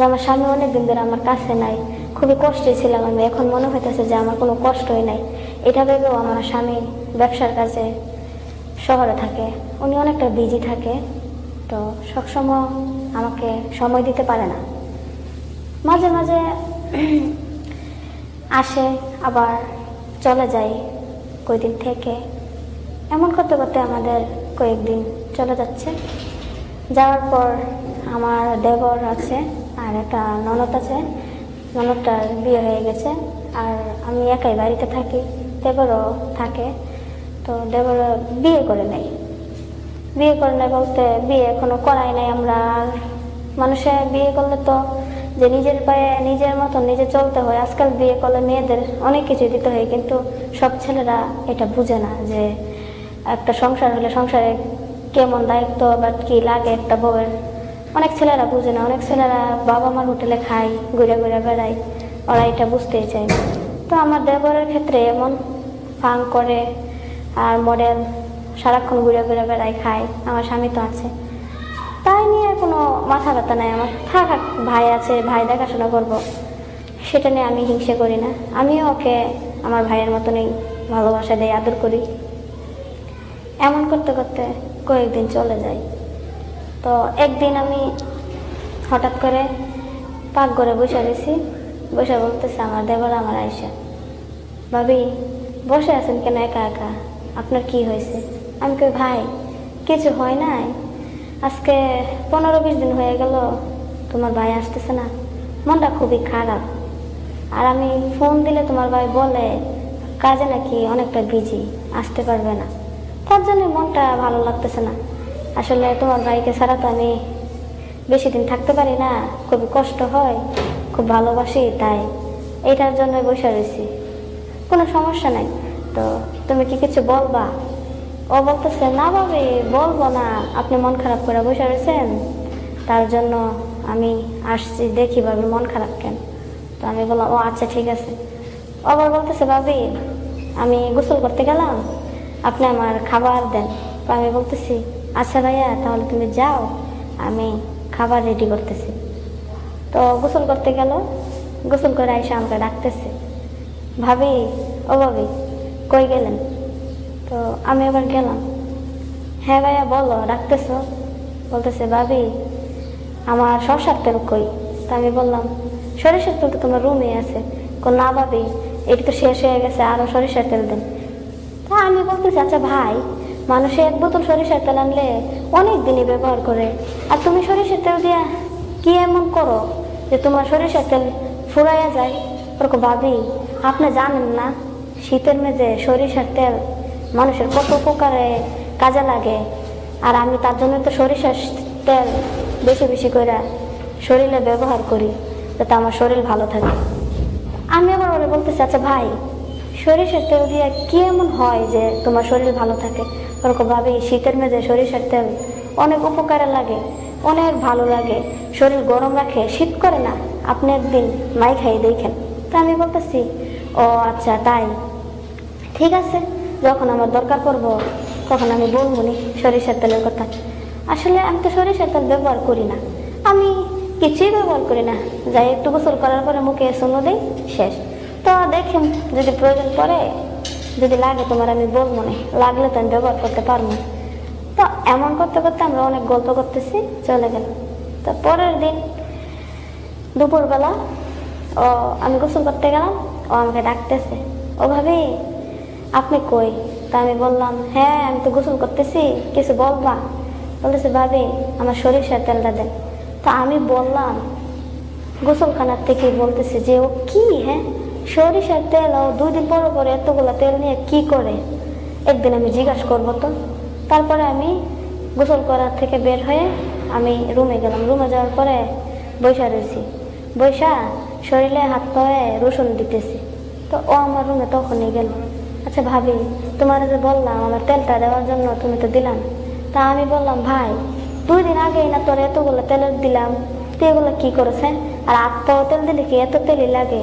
যে আমার স্বামী অনেক দিন ধরে আমার কাছে নাই, খুবই কষ্টে ছিলাম আমি, এখন মনে হইতেছে যে আমার কোনো কষ্টই নাই। এটা ভেবেও আমার স্বামী ব্যবসার কাজে শহরে থাকে, উনি অনেকটা বিজি থাকে, তো সবসময় আমাকে সময় দিতে পারে না। মাঝে মাঝে আসে, আবার চলে যায় কয়েকদিন থেকে। এমন করতে করতে আমাদের কয়েকদিন চলে যাচ্ছে। যাওয়ার পর আমার দেবর আছে আর একটা ননদ আছে, ননদটার বিয়ে হয়ে গেছে আর আমি একাই বাড়িতে থাকি, দেবরও থাকে, তো দেবর বিয়ে করে নেই বিয়ে করে নেয় বলতে বিয়ে এখনও করাই নাই আমরা, আর মানুষে বিয়ে করলে তো যে নিজের পায়ে নিজের মতো নিজে চলতে হয়, আজকাল বিয়ে করলে মেয়েদের অনেক কিছু দিতে হয়, কিন্তু সব ছেলেরা এটা বুঝে না যে একটা সংসার হলে সংসারে কেমন দায়িত্ব বা কি লাগে একটা বউয়ের। অনেক ছেলেরা বুঝে না, অনেক ছেলেরা বাবা মার হোটেলে খায়, ঘুরে ঘুরে বেড়ায়, ওরা এটা বুঝতেই চায় তো আমার দেবরের ক্ষেত্রে এমন ফাং করে আর মডেল সারাক্ষণ ঘুরে ঘুরে বেড়ায়, খায়, আমার স্বামী তো আছে। তাই নিয়ে কোনো মাথা ব্যথা নাই আমার। থাক ভাই আছে, ভাই দেখাশোনা করব। সেটা নিয়ে আমি হিংসে করি না। আমিও ওকে আমার ভাইয়ের মতনই ভালোবাসা দেয় আদর করি। এমন করতে করতে কয়েকদিন চলে যায়। তো একদিন আমি হঠাৎ করে পাক করে বসে গেছি বসে বলতেছে আমার দেবর আমার আয়সা। ভাবি, বসে আছেন কেন একা একা? আপনার কি হয়েছে? আমি কই, ভাই, কিছু হয় নাই। আজকে পনেরো বিশ দিন হয়ে গেল, তোমার ভাই আসতেছে না। মনটা খুবই খারাপ। আর আমি ফোন দিলে তোমার ভাই বলে, কাজে নাকি অনেকটা বিজি আসতে পারবে না। তার জন্য মনটা ভালো লাগতেছে না। আসলে তোমার ভাইকে ছাড়া তো আমি বেশি দিন থাকতে পারি না। খুবই কষ্ট হয়, খুব ভালোবাসি, তাই এটার জন্য বসে রয়েছি। কোনো সমস্যা নাই। তো তুমি কি কিছু বলবা? ও বলতেছে, না ভাবি, বলব না। আপনি মন খারাপ করে বসে রয়েছেন। তার জন্য আমি আসছি, দেখি ভাবি মন খারাপ কেন? তো আমি বললাম, ও আচ্ছা ঠিক আছে। আবার বলতেছে, ভাবি, আমি গোসল করতে গেলাম। আপনি আমার খাবার দেন। তো আমি বলতেছি আচ্ছা ভাইয়া, তাহলে তুমি যাও, আমি খাবার রেডি করতেছি। তো গোসল করতে গেল, গোসল করে আইসা আমাকে ডাকতেছে। ভাবি, ও ভাবি, কই গেলেন? তো আমি আবার গেলাম। হ্যাঁ ভাইয়া, বলো, ডাকতেছো? বলতেছে, ভাবি, আমার সরষার তেল কই? তা আমি বললাম, সরিষার তেল তো তোমার রুমে আছে। কো না ভাবি, এটি তো শেষ হয়ে গেছে আরও সরিষার তেল দেন। তা আমি বলতেছি আচ্ছা ভাই মানুষে এক বোতল সরিষার তেল আনলে অনেক দিনই ব্যবহার করে। আর তুমি সরিষার তেল দিয়া কি এমন করো যে তোমার সরিষার তেল ফুরাইয়া যায়? ওরকম ভাবি, আপনি জানেন না, শীতের মেঝে সরিষার তেল মানুষের কত উপকারে কাজে লাগে। আর আমি তার জন্য তো সরিষার তেল বেশি বেশি করে শরীরে ব্যবহার করি, যাতে আমার শরীর ভালো থাকে। আমি আবার ওরা বলতেছি আচ্ছা ভাই, সরিষার তেল দিয়ে কি এমন হয় যে তোমার শরীর ভালো থাকে? ওরকম ভাবে শীতের মেঝে সরিষার তেল অনেক উপকারে লাগে, অনেক ভালো লাগে। শরীর গরম রাখে, শীত করে না। আপনি একদিন মাই খাই দেখেন। তা আমি বলতেছি, ও আচ্ছা তাই। ঠিক আছে, যখন আমার দরকার পড়ব, তখন আমি বলব নি সরিষার তেলের কথা। আসলে আমি তো সরিষার তেল ব্যবহার করি না। আমি কিছুই ব্যবহার করি না। যাই একটু গোসল করার পরে মুখে শুনো দিই, শেষ। তো দেখেন, যদি প্রয়োজন পড়ে যদি লাগে তোমার আমি বলব না। লাগলে তো আমি ব্যবহার করতে পারব। তো এমন করতে করতে আমরা অনেক গল্প করতেছি, চলে গেল। তো পরের দিন দুপুরবেলা ও আমি গোসল করতে গেলাম, ও আমাকে ডাকতেছে। ও ভাবি, আপনি কই? তা আমি বললাম হ্যাঁ আমি তো গোসল করতেছি, কিছু বলবা? বলতেছে, ভাবি, আমার সরিষার তেলটা দেন। তা আমি বললাম, গোসলখানার থেকে বলতেছে যে, ও কি হ্যাঁ? সরিষার তেল ও দুই দিন পরে পরে এতগুলো তেল নিয়ে কি করে? একদিন আমি জিজ্ঞাসা করব তো। তারপরে আমি গোসল করার থেকে বের হয়ে আমি রুমে গেলাম। রুমে যাওয়ার পরে বৈশা রয়েছি। বৈশা শরীরে হাত পায়ে রসুন দিতেছি। তো ও আমার রুমে তখনই গেল। আচ্ছা ভাবি, তোমার যে বললাম আমার তেলটা দেওয়ার জন্য তুমি তো দিলাম। তা আমি বললাম, ভাই, দুই দিন আগেই না তোর এতগুলো তেলের দিলাম। তুই এগুলো কী করেছে? আর আত্মা তেল দিলে কি এত তেলই লাগে?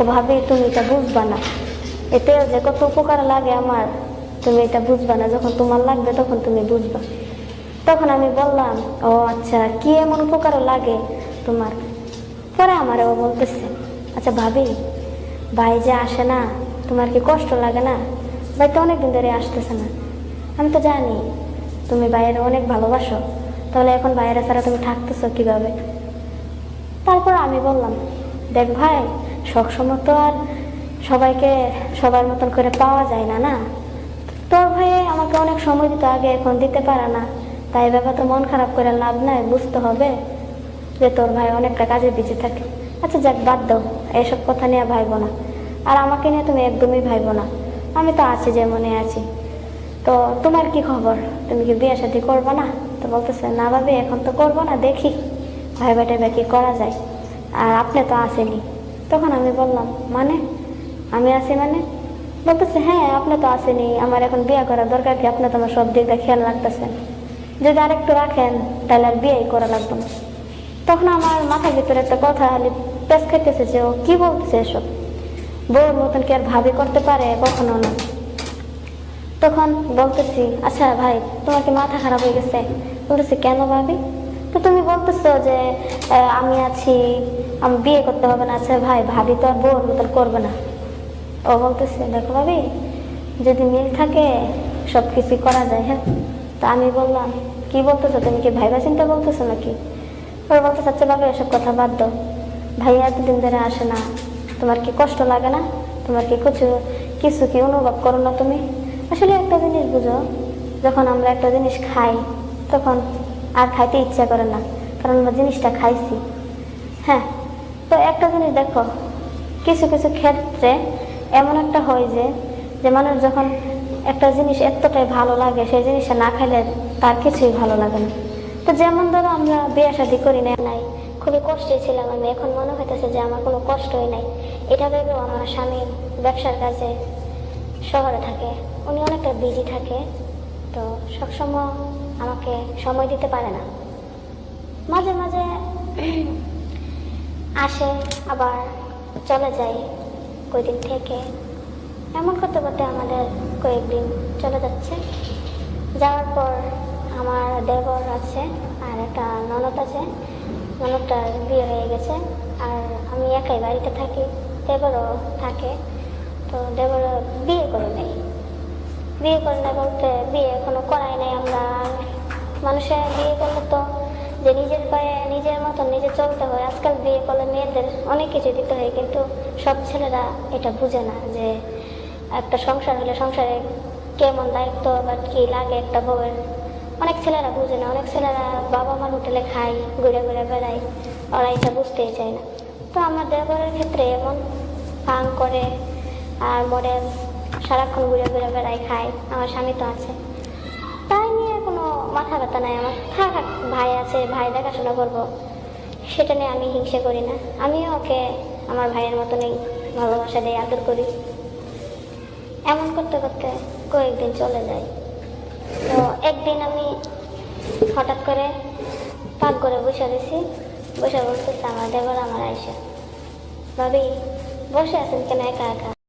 ভাবি, তুমি এটা বুঝবা না। এতে যে কত উপকার লাগে আমার, তুমি এটা বুঝবা না। যখন তোমার লাগবে, তখন তুমি বুঝবা। তখন আমি বললাম, ও আচ্ছা কি এমন উপকার লাগে তোমার? পরে আমারও বলতেছে আচ্ছা ভাবি, ভাই যে আসে না, তোমার কি কষ্ট লাগে না? ভাই তো অনেকদিন ধরে আসতেছে না। আমি তো জানি, তুমি বাইরে অনেক ভালোবাসো। তাহলে এখন বাইরে ছাড়া তুমি থাকতেছো কীভাবে? তারপর আমি বললাম, দেখ ভাই সবসময় তো আর সবাইকে সবার মতন করে পাওয়া যায় না না? তোর ভাইয়ে আমাকে অনেক সময় দিতে আগে এখন দিতে পারে না। তাই ব্যাপার তো মন খারাপ করে লাভ নাই, বুঝতে হবে যে তোর ভাই অনেকটা কাজে বিজি থাকে। আচ্ছা যাক, বাদ দাও এইসব কথা নিয়ে ভাইবো না। আর আমাকে নিয়ে তুমি একদমই ভাইবো না। আমি তো আছি যেমনই আছি। তো তোমার কি খবর? তুমি কি বিয়ে শাদি করব না? তো বলতেছে, না ভাবি, এখন তো করব না, দেখি। ভাই ভাই টাইবা কি করা যায়? আর আপনি তো আসেনি তখন আমি বললাম মানে? আমি আছি মানে? বলতেছে হ্যাঁ আপনি তো আসেনি আমার এখন বিয়ে করার দরকার কি? আপনি তো আমার সব দিকটা খেয়াল রাখতেছেন। যদি আরেকটু রাখেন, তাহলে আর বিয়েই করা লাগবে না। তখন আমার মাথার ভিতরে একটা কথা খালি পেস খাইতেছে যে, ও কি বলতেছে এসব? বউর মতন কি আর ভাবি করতে পারে? কখনো না। তখন বলতেছি আচ্ছা ভাই, তোমার কি মাথা খারাপ হয়ে গেছে? বলতেছি, কেন ভাবি? তো তুমি বলতেছো যে আমি আছি, আমি বিয়ে করতে হবে না। আচ্ছা ভাই, ভাবি তো আর বউর মতন করবে না। ও বলতেছে, দেখো ভাবি, যদি মিল থাকে সব কিছুই করা যায় হ্যাঁ? তা আমি বললাম, কি বলতেছো? তুমি কি ভাইবা চিন্তা বলতেছো নাকি? ওরা বলতেছে আচ্ছা ভাবি, এসব কথা বাদ দাও। ভাইয়া এতদিন ধরে আসে না। তোমার কি কষ্ট লাগে না? তোমার কি কিছু কিছু কি অনুভব করো না তুমি? আসলে একটা জিনিস বুঝো, যখন আমরা একটা জিনিস খাই, তখন আর খাইতে ইচ্ছা করে না, কারণ আমরা জিনিসটা খাইছি। হ্যাঁ তো একটা জিনিস দেখো, কিছু কিছু ক্ষেত্রে এমন একটা হয় যে যে মানুষ যখন একটা জিনিস এতটাই ভালো লাগে, সেই জিনিসটা না খাইলে তার কিছুই ভালো লাগে না। তো যেমন ধরো আমরা বিয়ে শাদি করি না, নাই, খুবই কষ্টে ছিলাম আমি, এখন মনে হইতেছে যে আমার কোনো কষ্টই নাই। এটা ভেবেও আমার স্বামী ব্যবসার কাজে শহরে থাকে, উনি অনেকটা বিজি থাকে, তো সবসময় আমাকে সময় দিতে পারে না। মাঝে মাঝে আসে, আবার চলে যায় কয়দিন থেকে। এমন করতে করতে আমাদের কয়েকদিন চলে যাচ্ছে। যাওয়ার পর আমার দেবর আছে আর একটা ননদ আছে। ননদটার বিয়ে হয়ে গেছে আর আমি একাই বাড়িতে থাকি, দেবরও থাকে। তো দেবরও বিয়ে করে নেই বিয়ে করে না বলতে বিয়ে এখনও করাই নাই আমরা। মানুষের বিয়ে করলে তো যে নিজের পায়ে নিজের মতন নিজে চলতে হয়। আজকাল বিয়ে করলে মেয়েদের অনেক কিছু দিতে হয়, কিন্তু সব ছেলেরা এটা বুঝে না যে একটা সংসার হলে সংসারে কেমন দায়িত্ব বা কি লাগে একটা বউয়ের। অনেক ছেলেরা বুঝে না, অনেক ছেলেরা বাবা মার হোটেলে খায়, ঘুরে ঘুরে বেড়ায়। ওরা এটা বুঝতেই চায় না। তো আমার দেবরের ক্ষেত্রে এমন পান করে আর মডেল সারাক্ষণ ঘুরে ঘুরে বেড়ায় খাই আমার স্বামী তো আছে। তাই নিয়ে কোনো মাথা ব্যথা নাই আমার। থাক, ভাই আছে, ভাই দেখাশোনা করব। সেটা নিয়ে আমি হিংসে করি না। আমিও ওকে আমার ভাইয়ের মতনই ভালোবাসা দিয়ে আদর করি। এমন করতে করতে কয়েকদিন চলে যায়। তো একদিন আমি হঠাৎ করে পাক করে বসে রয়েছি। বসে বলতেছে আমার দেবর, আমার আয়সা। ভাবি, বসে আছেন কেন একা একা?